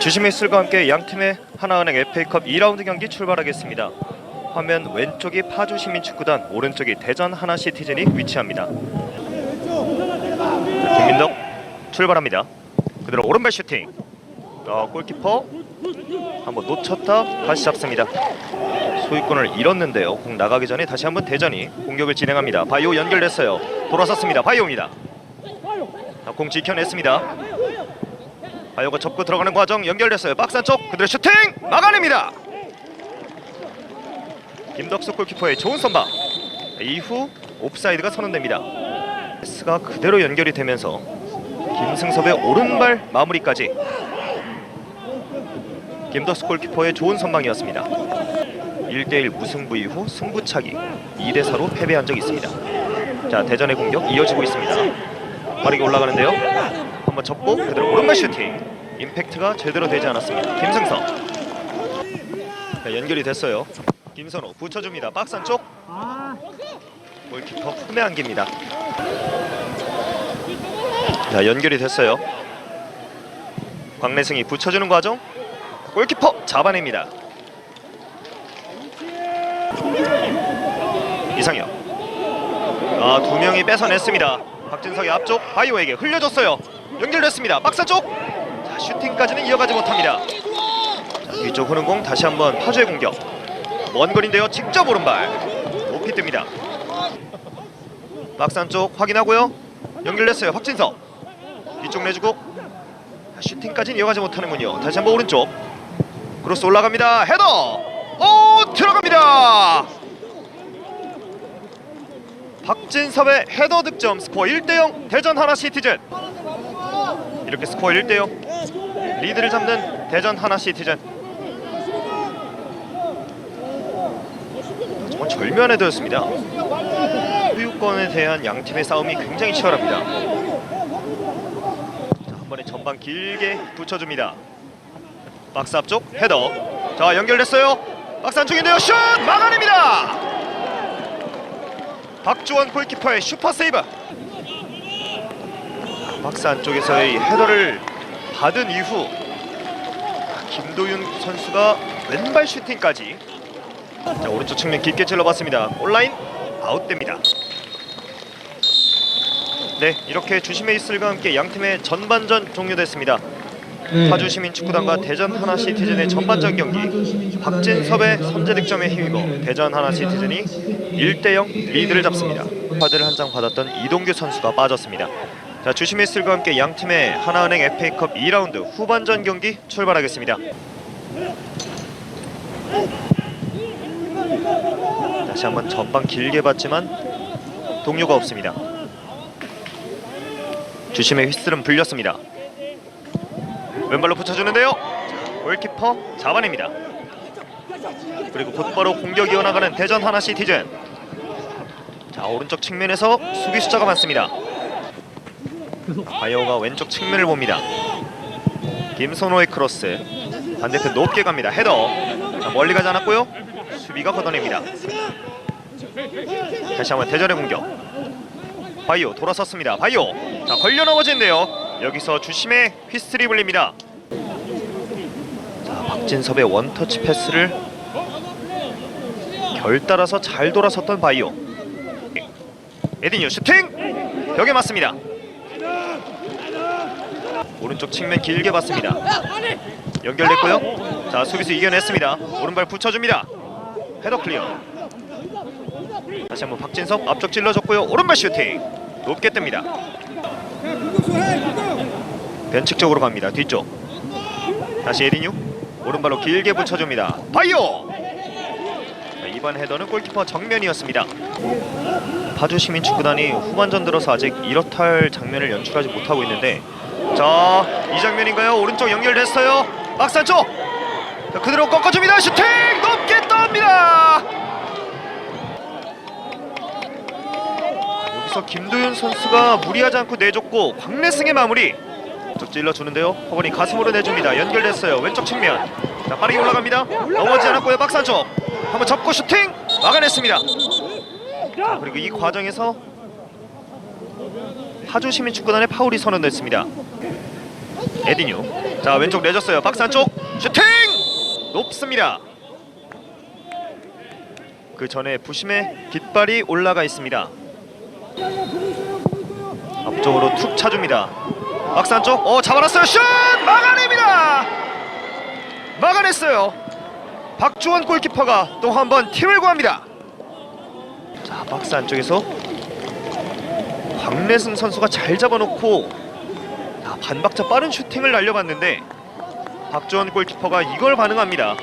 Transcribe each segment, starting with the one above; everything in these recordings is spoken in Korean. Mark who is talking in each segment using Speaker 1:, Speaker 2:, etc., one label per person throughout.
Speaker 1: 주심의 술과 함께 양 팀의 하나은행 FA컵 2라운드 경기 출발하겠습니다. 화면 왼쪽이 파주 시민축구단, 오른쪽이 대전 하나시티즌이 위치합니다. 자, 김민덕 출발합니다. 그대로 오른발 슈팅. 어, 골키퍼 한번 놓쳤다 다시 잡습니다. 소유권을 잃었는데요. 공 나가기 전에 다시 한번 대전이 공격을 진행합니다. 바이오 연결됐어요. 돌아섰습니다. 바이오입니다. 자, 공 지켜냈습니다. 바이오가 접고 들어가는 과정 연결됐어요. 박스 안쪽 그대로 슈팅 막아냅니다. 김덕수 골키퍼의 좋은 선방. 이후 옵사이드가 선언됩니다. 패스가 그대로 연결이 되면서 김승섭의 오른발 마무리까지 김덕수 골키퍼의 좋은 선방이었습니다. 1대1 무승부 이후 승부차기 2대 4로 패배한 적이 있습니다. 자 대전의 공격 이어지고 있습니다. 빠르게 올라가는데요. 한번 접고 그대로 오른발 슈팅. 임팩트가 제대로 되지 않았습니다. 김승섭. 자, 연결이 됐어요. 김선호 붙여줍니다. 박스 안쪽. 골키퍼 품에 안깁니다. 자 연결이 됐어요. 광래승이 붙여주는 과정. 골키퍼 잡아냅니다. 이상혁. 아, 두 명이 뺏어냈습니다. 박진석의 앞쪽 바이오에게 흘려줬어요. 연결됐습니다. 박사 쪽. 자, 슈팅까지는 이어가지 못합니다. 자, 위쪽 흐는 공 다시 한번 파주의 공격. 먼 거리인데요. 직접 오른발. 높이 뜹니다. 박스 안쪽 확인하고요. 연결됐어요. 박진석. 뒤쪽 내주고 자, 슈팅까지는 이어가지 못하는군요. 다시 한번 오른쪽. 크로스 올라갑니다. 헤더. 오 들어갑니다. 박진섭의 헤더 득점 스코어 1대0 대전 하나 시티즌 이렇게 스코어 1대0 리드를 잡는 대전 하나 시티즌 정말 절묘한 헤더였습니다. 소유권에 대한 양 팀의 싸움이 굉장히 치열합니다. 자, 한 번에 전방 길게 붙여줍니다. 박스 앞쪽 헤더. 자 연결됐어요. 박스 안쪽인데요. 슛! 막아냅니다. 박주원 골키퍼의 슈퍼 세이브. 박스 안쪽에서의 헤더를 받은 이후 김도윤 선수가 왼발 슈팅까지. 자 오른쪽 측면 깊게 찔러봤습니다. 온라인 아웃됩니다. 네 이렇게 주심의 이슬과 함께 양 팀의 전반전 종료됐습니다. 파주 시민 축구단과 대전 하나 시티즌의 전반전 경기 박진섭의 선제 득점에 힘입어 대전 하나 시티즌이 1대0 리드를 잡습니다. 카드를 한 장 받았던 이동규 선수가 빠졌습니다. 자 주심의 슬과 함께 양 팀의 하나은행 FA컵 2라운드 후반전 경기 출발하겠습니다. 다시 한번 전방 길게 봤지만 동료가 없습니다. 주심의 휘슬은 불렸습니다. 왼발로 붙여주는데요. 골키퍼 잡아냅니다. 그리고 곧바로 공격이 이어나가는 대전 하나 시 티즌. 자 오른쪽 측면에서 수비 숫자가 많습니다. 바이오가 왼쪽 측면을 봅니다. 김선호의 크로스 반대편 높게 갑니다. 헤더 자, 멀리 가지 않았고요. 수비가 걷어냅니다. 다시 한번 대전의 공격. 바이오 돌아섰습니다. 바이오 자 걸려 넘어진대요. 여기서 주심의 휘슬이 불립니다. 자 박진섭의 원터치 패스를 결 따라서 잘 돌아섰던 바이오. 에디뉴 슈팅 벽에 맞습니다. 오른쪽 측면 길게 봤습니다. 연결됐고요. 자 수비수 이겨냈습니다. 오른발 붙여줍니다. 헤더 클리어. 다시 한번 박진섭 앞쪽 찔러줬고요. 오른발 슈팅 높게 뜹니다. 변칙 쪽으로 갑니다. 뒤쪽. 다시 에디뉴 오른발로 길게 붙여줍니다. 바이오. 자, 이번 헤더는 골키퍼 정면이었습니다. 파주 시민축구단이 후반전 들어서 아직 이렇다 할 장면을 연출하지 못하고 있는데 자 이 장면인가요? 오른쪽 연결됐어요. 막산 쪽. 자, 그대로 꺾어줍니다. 슈팅 높게 떱니다. 여기서 김도윤 선수가 무리하지 않고 내줬고 광래승의 마무리. 쪽 찔러 주는데요. 허건이 가슴으로 내줍니다. 연결됐어요. 왼쪽 측면. 자 빠르게 올라갑니다. 넘어지지 않았고요. 박산 쪽. 한번 접고 슈팅 막아냈습니다. 자, 그리고 이 과정에서 파주 시민축구단의 파울이 선언됐습니다. 에디뉴 자 왼쪽 내줬어요. 박스 안쪽 슈팅 높습니다. 그 전에 부심의 깃발이 올라가 있습니다. 앞쪽으로 툭 차줍니다. 박스 안쪽 어 잡아놨어요. 슛 막아냅니다. 막아냈어요. 박주원 골키퍼가 또 한 번 팀을 구합니다. 자 박스 안쪽에서 광래승 선수가 잘 잡아놓고 자, 반박자 빠른 슈팅을 날려봤는데 박주원 골키퍼가 이걸 반응합니다.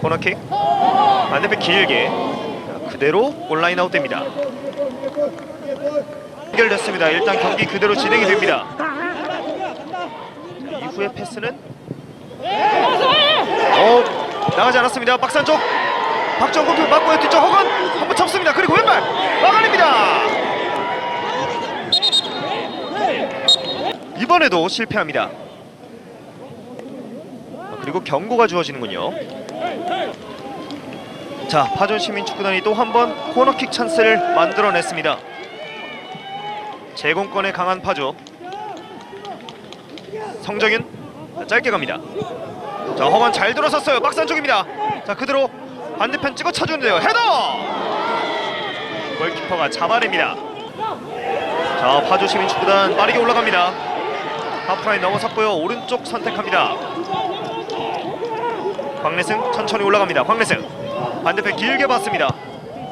Speaker 1: 코너킥 반대편 길게 자, 그대로 온라인 아웃됩니다. 해결됐습니다. 일단 경기 그대로 진행이 됩니다. 자, 이후의 패스는 어 나가지 않았습니다. 박스 안쪽 박정 골프 맞고요 뒤쪽 허건 한번 접습니다. 그리고 왼발 막아냅니다. 이번에도 실패합니다. 아, 그리고 경고가 주어지는군요. 자 파전 시민축구단이 또 한 번 코너킥 찬스를 만들어냈습니다. 제공권에 강한 파주 성정윤 자, 짧게 갑니다. 자 허건 잘 들어섰어요. 박스 안쪽입니다. 자 그대로 반대편 찍어 차주는데요. 헤더! 골키퍼가 잡아냅니다. 자 파주 시민축구단 빠르게 올라갑니다. 하프라인 넘어섰고요. 오른쪽 선택합니다. 광래승 천천히 올라갑니다. 광래승 반대편 길게 봤습니다.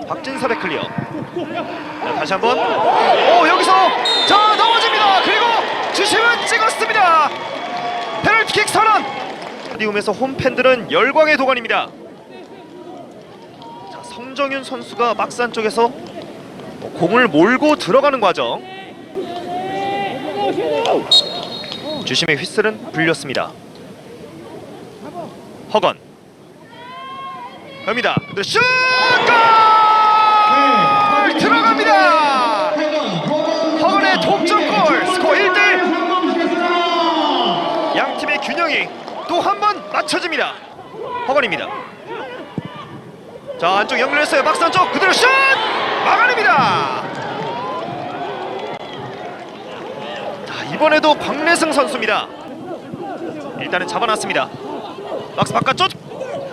Speaker 1: 박진섭의 클리어. 자, 다시 한번. 오 여기서 자 넘어집니다. 그리고 주심은 찍었습니다. 페널티킥 선언. 스타디움에서 홈팬들은 열광의 도가니입니다. 자 성정윤 선수가 박스 안쪽에서 공을 몰고 들어가는 과정. 주심의 휘슬은 불렸습니다. 허건 갑니다. 슛! 골! 들어갑니다. 허건의 동점골 스코어 1대1 양 팀의 균형이 또 한 번 맞춰집니다. 허건입니다. 자 안쪽 연결했어요. 박스 안쪽 그대로 슛! 막아냅니다. 이번에도 광래승 선수입니다. 일단은 잡아놨습니다. 박스 바깥쪽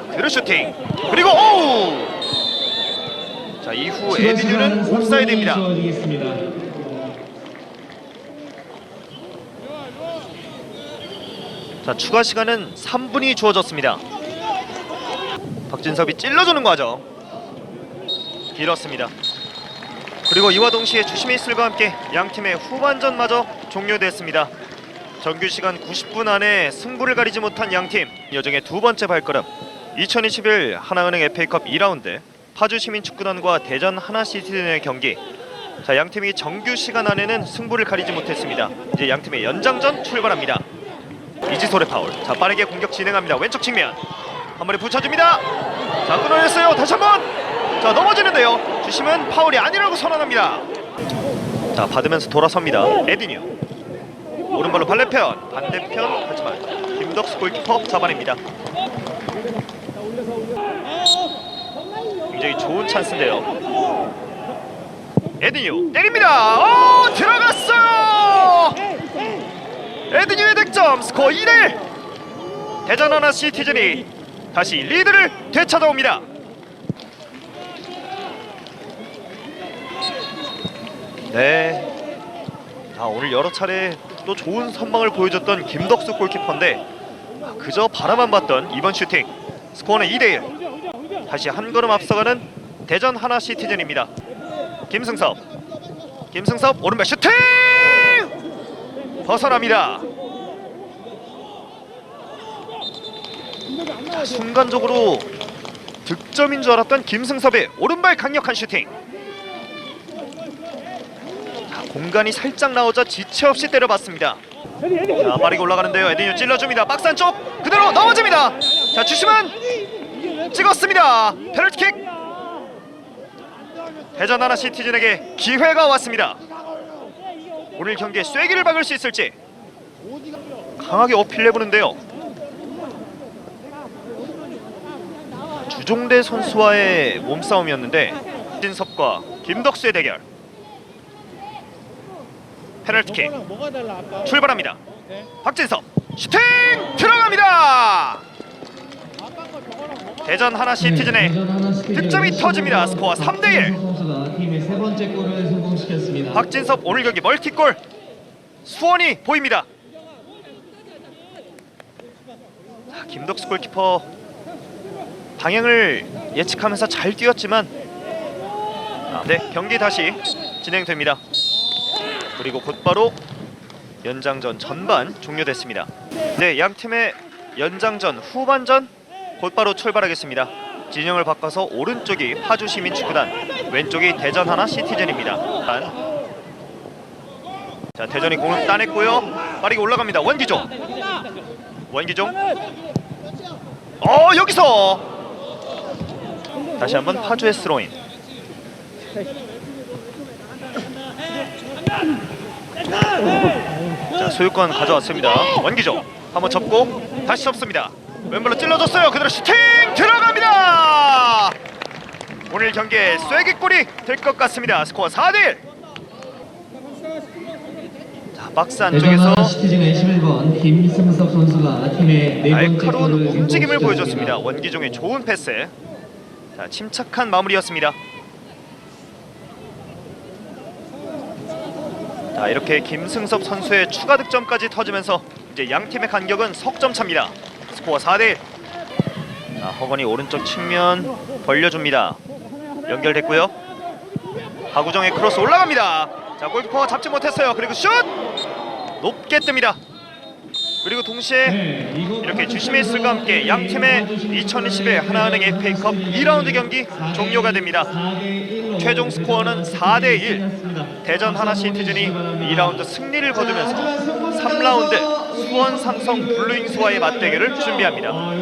Speaker 1: 그대로 슈팅 그리고 오우 자 이후 에디뉴는 옵사이드입니다. 자 추가 시간은 3분이 주어졌습니다. 박진섭이 찔러주는 과정 길었습니다. 그리고 이와 동시에 주심의 슬과 함께 양 팀의 후반전마저 종료됐습니다. 정규 시간 90분 안에 승부를 가리지 못한 양팀 여정의 두 번째 발걸음 2021 하나은행 FA컵 2라운드 파주 시민축구단과 대전 하나시티즌의 경기 자, 양 팀이 정규 시간 안에는 승부를 가리지 못했습니다. 이제 양 팀의 연장전 출발합니다. 이지솔의 파울. 자, 빠르게 공격 진행합니다. 왼쪽 측면. 한 번에 붙여줍니다. 자, 끊어냈어요. 다시 한 번. 자, 넘어지는데요. 주심은 파울이 아니라고 선언합니다. 자, 받으면서 돌아섭니다. 에디뉴. 오른발로 반대편. 반대편. 하지만 김덕수 골키퍼 잡아냅니다. 굉장히 좋은 찬스인데요. 에디뉴 때립니다. 오 들어갔어요. 에디뉴의 득점 스코어 2대 1 대전 하나 시티즌이 다시 리드를 되찾아옵니다. 네. 아, 오늘 여러 차례 또 좋은 선방을 보여줬던 김덕수 골키퍼인데 아, 그저 바라만 봤던 이번 슈팅 스코어는 2대1 다시 한 걸음 앞서가는 대전 하나 시티즌입니다. 김승섭 김승섭 오른발 슈팅 벗어납니다. 자, 순간적으로 득점인 줄 알았던 김승섭의 오른발 강력한 슈팅. 자, 공간이 살짝 나오자 지체 없이 때려봤습니다. 자, 빠르게 올라가는데요. 에디뉴 찔러줍니다. 박스 안쪽 그대로 넘어집니다. 자, 주심은 찍었습니다. 페널티킥. 대전 하나 시티즌에게 기회가 왔습니다. 오늘 경기에 쐐기를 박을 수 있을지 강하게 어필해보는데요. 주종대 선수와의 몸싸움이었는데 진섭과 김덕수의 대결 페널티킥
Speaker 2: 뭐가 달라 아까?
Speaker 1: 출발합니다. 박진섭 슈팅 들어갑니다. 대전 하나 시티즌의 득점이 터집니다. 스코어 3대 1.
Speaker 2: 선수가 팀의 세 번째 골을 성공시켰습니다.
Speaker 1: 박진섭 오늘 경기 멀티골 수원이 보입니다. 자, 김덕수 골키퍼 방향을 예측하면서 잘 뛰었지만 아, 네 경기 다시 진행됩니다. 그리고 곧바로 연장전 전반 종료됐습니다. 네, 양 팀의 연장전 후반전 곧바로 출발하겠습니다. 진영을 바꿔서 오른쪽이 파주 시민 축구단, 왼쪽이 대전 하나 시티즌입니다. 단. 자, 대전이 공을 따냈고요. 빠르게 올라갑니다. 원기종. 원기종. 어, 여기서 다시 한번 파주의 스로인. 자 소유권 가져왔습니다. 원기종 한번 접고 다시 접습니다. 왼발로 찔러줬어요. 그대로 슈팅 들어갑니다. 오늘 경기에 쐐기골이 될 것 같습니다. 스코어 4대1 자 박스 안쪽에서
Speaker 2: 대전 시티즌의 11번 김승섭 선수가 팀의 네 번째
Speaker 1: 날카로운
Speaker 2: 골을
Speaker 1: 움직임을. 보여줬습니다. 원기종의 좋은 패스. 자 침착한 마무리였습니다 자 이렇게 김승섭 선수의 추가 득점까지 터지면서 이제 양 팀의 간격은 석점 차입니다. 스코어 4대 1. 자 허건이 오른쪽 측면 벌려줍니다. 연결됐고요. 하구정의 크로스 올라갑니다. 자 골키퍼가 잡지 못했어요. 그리고 슛 높게 뜹니다. 그리고 동시에 이렇게 주심의 술과 함께 양 팀의 2020의 하나은행 FA컵 2라운드 경기 종료가 됩니다. 최종 스코어는 4대 1. 대전 하나 시티즌이 2라운드 승리를 거두면서 3라운드 수원 삼성 블루잉스와의 맞대결을 준비합니다.